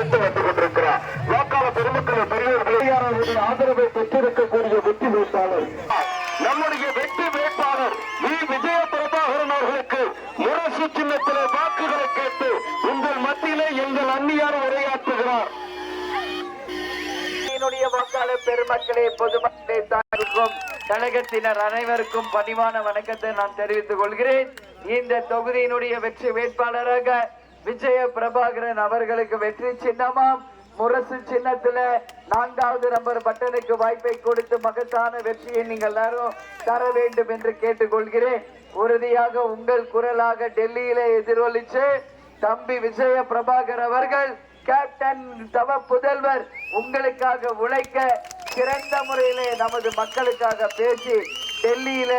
வந்து கொண்டிருக்கிறார். வாக்காள பெருமக்களை பெரியவர்களுடைய ஆதரவை பெற்றிருக்கக்கூடிய வெற்றி வேட்பாளர். நம்முடைய வெற்றி வேட்பாளர் வி. விஜய பிரபாகரன் அவர்களுக்கு முரசு சின்னத்திலே வாக்குகளை கேட்டு உங்கள் மத்தியிலே எங்கள் அந்நியார் உரையாற்றுகிறார். என்னுடைய வாக்காளர் பெருமக்களே பொதுமக்களை தாருக்கும் கழகத்தினர் அனைவருக்கும் பணிவான வணக்கத்தை நான் தெரிவித்துக் கொள்கிறேன். இந்த தொகுதியினுடைய வெற்றி வேட்பாளராக விஜய பிரபாகரன் அவர்களுக்கு வெற்றி சின்னமாம். முரசு சின்னத்துல நான்காவது நம்பர் பட்டனுக்கு வாய்ப்பை கொடுத்து மகத்தான வெற்றியை நீங்கள் எல்லாரும் தர வேண்டும் என்று கேட்டுக்கொள்கிறேன். உறுதியாக உங்கள் குரலாக டெல்லியில எதிரொலிச்சு தம்பி விஜய பிரபாகர் அவர்கள் கேப்டன் தவ புதல்வர் உங்களுக்காக உழைக்க சிறந்த முறையிலே நமது மக்களுக்காக பேசி டெல்லியில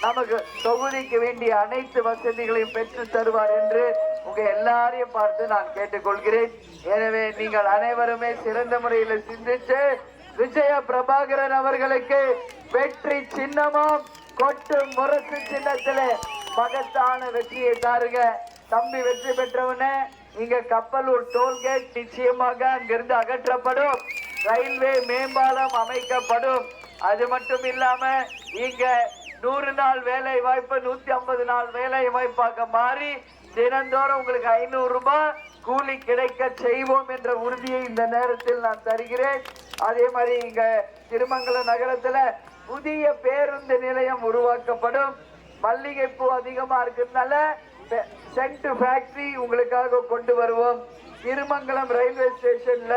நமக்கு தொகுதிக்கு வேண்டிய அனைத்து வசதிகளையும் பெற்று தருவார் என்று உங்க எல்லாரையும் பார்த்து நான் கேட்டுக்கொள்கிறேன். எனவே நீங்கள் அனைவருமே சிறந்த முறையில் சிந்திச்சு விஜய பிரபாகரன் அவர்களுக்கு வெற்றி சின்னமும் கொட்டு முரசு சின்னத்திலே மகத்தான வெற்றியை தாருங்க தம்பி வெற்றி பெற்றவனே இங்க கப்பலூர் டோல்கேட் நிச்சயமாக அங்கிருந்து அகற்றப்படும். ரயில்வே மேம்பாலம் அமைக்கப்படும். அது மட்டும் இல்லாம இங்க நூறு நாள் வேலை வாய்ப்பு நூத்தி ஐம்பது நாள் வேலை வாய்ப்பாக மாறி தினந்தோறும் உங்களுக்கு ஐநூறு ரூபாய் கூலி கிடைக்க செய்வோம் என்ற உறுதியை இந்த நேரத்தில் நான் தருகிறேன். அதே மாதிரி இங்க திருமங்கலம் நகரத்துல புதிய பேருந்து நிலையம் உருவாக்கப்படும். மல்லிகைப்பூ அதிகமா இருக்கிறதுனால சென்ட் ஃபேக்டரி உங்களுக்காக கொண்டு வருவோம். திருமங்கலம் ரயில்வே ஸ்டேஷன்ல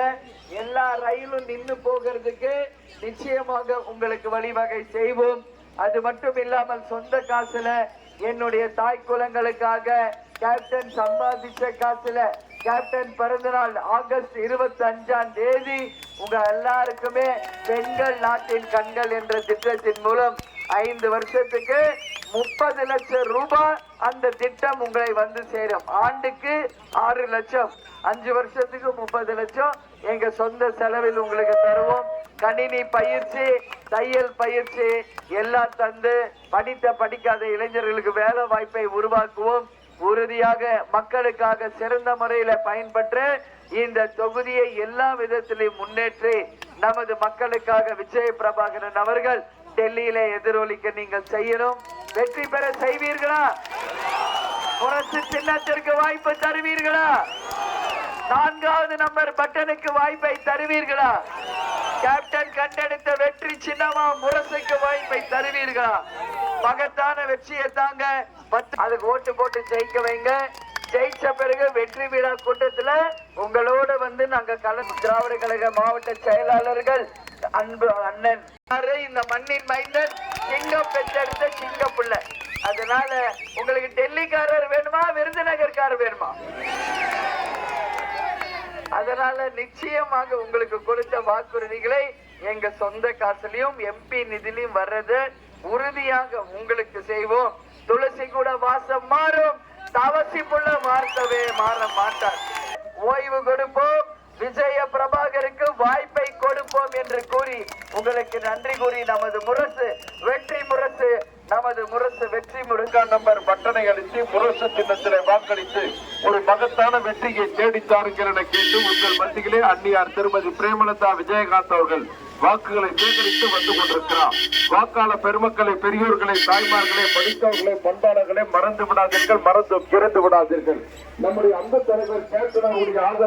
எல்லா ரயிலும் நின்று போகிறதுக்கு நிச்சயமாக உங்களுக்கு வழிவகை செய்வோம். அது மட்டும் இல்லாமல் சொந்த காசுல என்னுடைய தாய் குலங்களுக்காக கேப்டன் சம்பாதிச்ச காசுல கேப்டன் பிறந்தநாள் ஆகஸ்ட் இருபத்தி அஞ்சாம் தேதி உங்க எல்லாருக்குமே பெண்கள் நாட்டின் கண்கள் என்ற திட்டத்தின் மூலம் ஐந்து வருஷத்துக்கு முப்பது லட்சம் ரூபாய் அந்த திட்டம் உங்களை வந்து சேரும். ஆண்டுக்கு ஆறு லட்சம். அஞ்சு வருஷத்துக்கு முப்பது லட்சம். எங்க சொந்த செலவில் உங்களுக்கு தருவோம். கணினி பயிற்சி தையல் பயிற்சி எல்லாம் தந்து படித்த படிக்காத இளைஞர்களுக்கு வேலை வாய்ப்பை உருவாக்குவோம். உறுதியாக மக்களுக்காக சிறந்த முறையில பயன்பெற்று இந்த தொகுதியை எல்லா விதத்திலையும் முன்னேற்றி நமது மக்களுக்காக விஜய பிரபாகரன் அவர்கள் டெல்லியில எதிரொலிக்க நீங்கள் செய்யணும். வெற்றி பெற செய்வீர்களா? புரட்சி சின்னத்திற்கு வாய்ப்பு தருவீர்களா? நான்காவது நம்பர் பட்டனுக்கு வாய்ப்பை தருவீர்களா? கேப்டன் கண்டெடுத்த வெற்றி சின்னமா முரசுக்கு வாய்ப்பை தருவீர்களா? மகத்தான வெற்றியை தாங்க. பத்து அதுக்கு ஓட்டு போட்டு ஜெயிக்க வைங்க. ஜெயிச்ச பிறகு வெற்றி விழா கூட்டத்துல உங்களோட வந்து நாங்க கலந்து திராவிட கழக மாவட்ட செயலாளர்கள் அன்பு அண்ணன். இந்த மண்ணின் மைந்தன் சிங்கம் பெற்றெடுத்த சிங்க பிள்ளை அதனால உங்களுக்கு டெல்லிக்காரர் வேணுமா? விருதுநகர்காரர் வேணுமா? அதனால நிச்சயமாக உங்களுக்கு கொடுத்த வாக்குறுதிகளை எங்க சொந்த காசுலயும் எம்பி நிதிலையும் வர்றது உறுதியாக உங்களுக்கு செய்வோம். துளசி கூட வாசம் மாறும். தவசி புள்ள மாற்றவே மாற மாட்டார். ஓய்வு கொடுப்போம். விஜய பிரபாகருக்கு வாய்ப்பை கொடுப்போம் என்று கூறி உங்களுக்கு நன்றி கூறி நமது முரசு வெற்றி முறை நமது முரசு வெற்றி முருகா நம்பர் பட்டனை அளித்து முரசு சின்னத்திலே வாக்களித்து ஒரு மகத்தான வெற்றியை தேடித்தாருங்கள் என கேட்டு உங்கள் மத்தியிலே அன்னியார் திருமதி பிரேமலதா விஜயகாந்த் அவர்கள் வாக்குகளை சேகரித்து வந்து கொண்டிருக்கிறார். வாக்காள பெருமக்களை பெரியோர்களை தாய்மார்களை படித்தவர்களை பண்பாளர்களை மறந்து விடாதீர்கள் மறந்து இறந்து விடாதீர்கள். நம்முடைய அந்த தலைவர் கேப்டன் ஆதரவு